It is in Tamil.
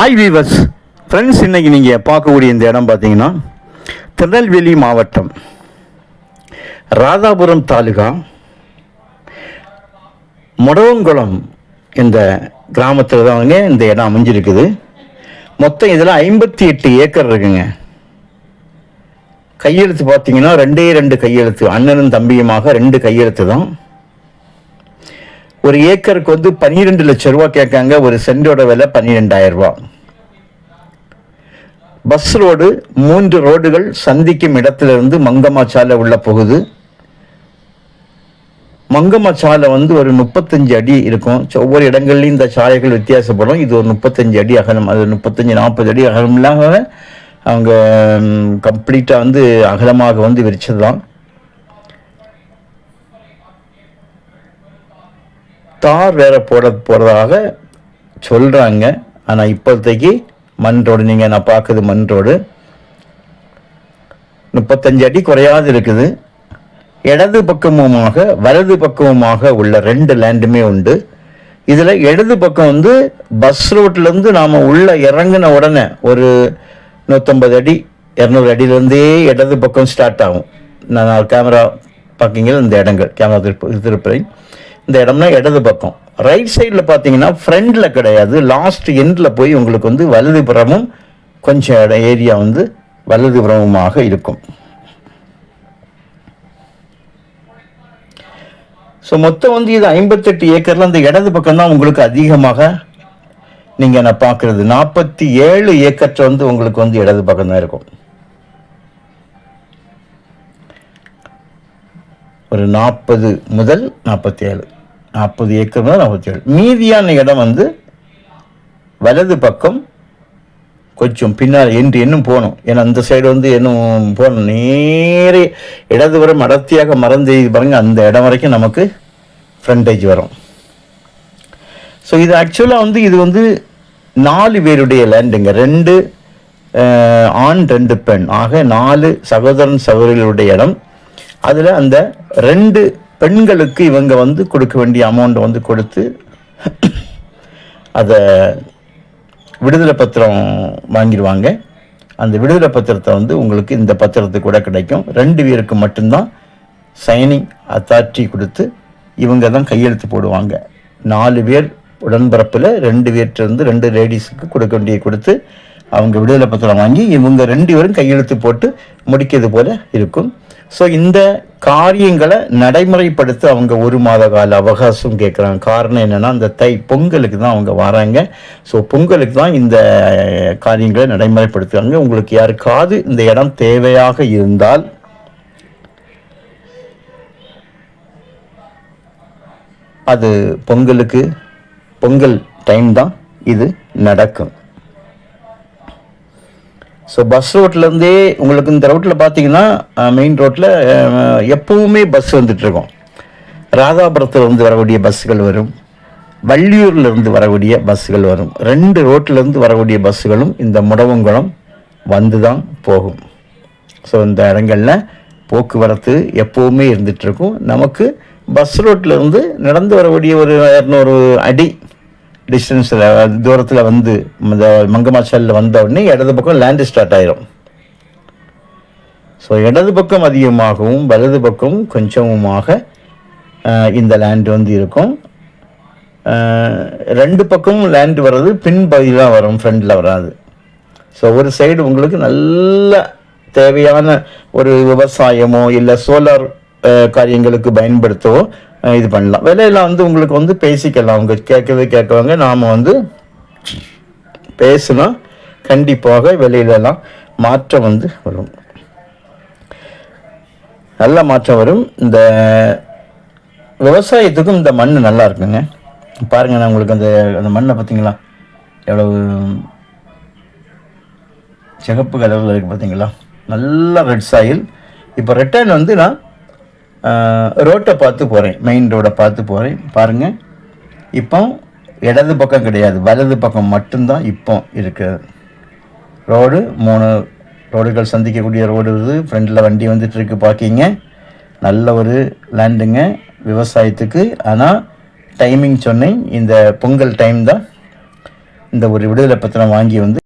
ஹாய் வீவர்ஸ் ஃப்ரெண்ட்ஸ் இன்றைக்கி நீங்கள் பார்க்கக்கூடிய இந்த இடம் பார்த்தீங்கன்னா திருநெல்வேலி மாவட்டம். ராதாபுரம் தாலுகா முடவங்குளம் இந்த கிராமத்தில் தாங்க இந்த இடம் அமைஞ்சிருக்குது. மொத்தம் இதில் ஐம்பத்தி எட்டு ஏக்கர் இருக்குங்க. கையெழுத்து பார்த்தீங்கன்னா ரெண்டே ரெண்டு கையெழுத்து அண்ணனும் தம்பியுமாக ரெண்டு கையெழுத்து தான். ஒரு ஏக்கருக்கு வந்து பன்னிரெண்டு லட்சம் ரூபா கேட்காங்க ஒரு சென்டோட விலை பன்னிரெண்டாயிரம் ரூபா. பஸ் ரோடு மூன்று ரோடுகள் சந்திக்கும் இடத்திலிருந்து மங்கம்மா சாலை உள்ள போகுது. மங்கம்மா சாலை வந்து ஒரு முப்பத்தஞ்சு அடி இருக்கும். ஒவ்வொரு இடங்கள்லையும் இந்த சாலைகள் வித்தியாசப்படும். இது ஒரு முப்பத்தஞ்சு அடி அகலம். அது முப்பத்தஞ்சு நாற்பது அடி அகலம்லாம் அவங்க கம்ப்ளீட்டாக வந்து அகலமாக வந்து விரிச்சது தான் தார் வேற போட போகிறதாக சொல்கிறாங்க ஆனால் இப்போதைக்கு மண் ரோடு நீங்கள் நான் பார்க்குது மண் ரோடு முப்பத்தஞ்சு அடி குறையாது இருக்குது. இடது பக்கமுமாக வலது பக்கமுமாக உள்ள ரெண்டு லேண்டுமே உண்டு. இதில் இடது பக்கம் வந்து பஸ் ரோட்லேருந்து நாம் உள்ளே இறங்கின உடனே ஒரு நூற்றம்பது அடி இரநூறு அடியிலேருந்தே இடது பக்கம் ஸ்டார்ட் ஆகும். நான் கேமரா பார்க்கிங்க இந்த இடங்கள் கேமரா திருப்ப திருப்புறேன். இந்த இடம்னா இடது பக்கம். ரைட் சைடில் பார்த்தீங்கன்னா ஃப்ரண்டில் கிடையாது. லாஸ்ட் எண்டில் போய் உங்களுக்கு வந்து வலதுபுறமும் கொஞ்சம் இடம் ஏரியா வந்து வலதுபுறமுமாக இருக்கும். ஸோ மொத்தம் வந்து இது ஐம்பத்தெட்டு ஏக்கரில் அந்த இடது பக்கம் தான் உங்களுக்கு அதிகமாக நீங்கள் நான் பார்க்குறது. நாற்பத்தி ஏழு ஏக்கர் வந்து உங்களுக்கு வந்து இடது பக்கம் தான் இருக்கும். ஒரு நாற்பது முதல் நாற்பத்தி ஏழு நாற்பது ஏக்கர் முதல் நாற்பத்தி ஏழு மீதியான இடம் வந்து வலது பக்கம் கொஞ்சம் பின்னால் என்று இன்னும் போகணும். ஏன்னா அந்த சைடு வந்து இன்னும் போகணும். நேரே இடதுபுறம் அடர்த்தியாக மறந்து பாருங்க அந்த இடம் வரைக்கும் நமக்கு ஃப்ரண்டேஜ் வரும். ஸோ இது ஆக்சுவலாக வந்து இது வந்து நாலு பேருடைய லேண்டுங்க ரெண்டு ஆண் ரெண்டு பெண். ஆக நாலு சகோதரன் சகோதரிகளுடைய இடம் அதில் அந்த ரெண்டு பெண்களுக்கு இவங்க வந்து கொடுக்க வேண்டிய அமௌண்ட்டை வந்து கொடுத்து அதை விடுதலை பத்திரம் வாங்கிடுவாங்க. அந்த விடுதலை பத்திரத்தை வந்து உங்களுக்கு இந்த பத்திரத்து கூட கிடைக்கும். ரெண்டு பேருக்கு மட்டும்தான் சைனிங் அத்தாரிட்டி கொடுத்து இவங்க தான் கையெழுத்து போடுவாங்க. நாலு பேர் உடன்பரப்பில் ரெண்டு பேர்ட்டிருந்து ரெண்டு லேடிஸுக்கு கொடுக்க வேண்டிய கொடுத்து அவங்க விடுதலை பத்திரம் வாங்கி இவங்க ரெண்டு பேரும் கையெழுத்து போட்டு முடிக்கிறது போல இருக்கும். ஸோ இந்த காரியங்களை நடைமுறைப்படுத்த அவங்க ஒரு மாத கால அவகாசம் கேட்குறாங்க. காரணம் என்னென்னா இந்த தை பொங்கலுக்கு தான் அவங்க வராங்க. ஸோ பொங்கலுக்கு தான் இந்த காரியங்களை நடைமுறைப்படுத்துகிறாங்க உங்களுக்கு யாருக்காவது இந்த இடம் தேவையாக இருந்தால் அது பொங்கலுக்கு பொங்கல் டைம் தான் இது நடக்கும். ஸோ பஸ் ரோட்லேருந்தே உங்களுக்கு இந்த ரோட்டில் பார்த்தீங்கன்னா மெயின் ரோட்டில் எப்பவுமே பஸ் வந்துட்டுருக்கும் ராதாபுரத்தில் இருந்து வரக்கூடிய பஸ்ஸுகள் வரும். வள்ளியூர்லேருந்து வரக்கூடிய பஸ்ஸுகள் வரும். ரெண்டு ரோட்டிலேருந்து வரக்கூடிய பஸ்ஸுகளும் இந்த முடவங்குளம் வந்து தான் போகும். ஸோ இந்த இடங்களில் போக்குவரத்து எப்போவுமே இருந்துகிட்ருக்கும் நமக்கு பஸ் ரோட்டில் இருந்து நடந்து வரக்கூடிய ஒரு இரநூறு அடி டிஸ்டன்ஸில் தூரத்தில் வந்து இந்த மங்கமாச்சலில் வந்த உடனே இடது பக்கம் லேண்டு ஸ்டார்ட் ஆயிரும். ஸோ இடது பக்கம் அதிகமாகவும் வலது பக்கம் கொஞ்சமுமாக இந்த லேண்ட் வந்து இருக்கும். ரெண்டு பக்கமும் லேண்ட் வர்றது பின்பகுதியில் வரும் ஃப்ரண்டில் வராது. ஸோ ஒரு சைடு உங்களுக்கு நல்ல தேவையான ஒரு விவசாயமோ இல்லை சோலார் காரியங்களுக்கு பயன்படுத்தவோ இது பண்ணலாம். விலையெல்லாம் வந்து உங்களுக்கு வந்து பேசிக்கலாம். அவங்க கேட்கவே கேட்குவாங்க. நாம் வந்து பேசினா கண்டிப்பாக விலையிலலாம் மாற்றம் வந்து வரும். நல்ல மாற்றம் வரும். இந்த விவசாயத்துக்கும் இந்த மண் நல்லா இருக்குங்க. பாருங்க நான் உங்களுக்கு அந்த அந்த மண்ணை பார்த்தீங்களா? எவ்வளவு சிகப்பு கலரில் இருக்குது பார்த்தீங்களா? நல்ல ரெட் சாயில் இப்போ ரிட்டர்ன் வந்து நான் ரோட்டை பார்த்து போகிறேன் மெயின் ரோடை பார்த்து போகிறேன் பாருங்கள் இப்போ இடது பக்கம் கிடையாது. வலது பக்கம் மட்டும்தான் இப்போ இருக்குது ரோடு மூணு ரோடுகள் சந்திக்கக்கூடிய ரோடு இருக்குது ஃப்ரண்டில் வண்டி வந்துட்டுருக்கு பார்க்கிங்க நல்ல ஒரு லேண்டுங்க விவசாயத்துக்கு. ஆனால் டைமிங் சொன்னேன். இந்த பொங்கல் டைம் தான். இந்த ஒரு விடுதலை பத்திரம் வாங்கி வந்து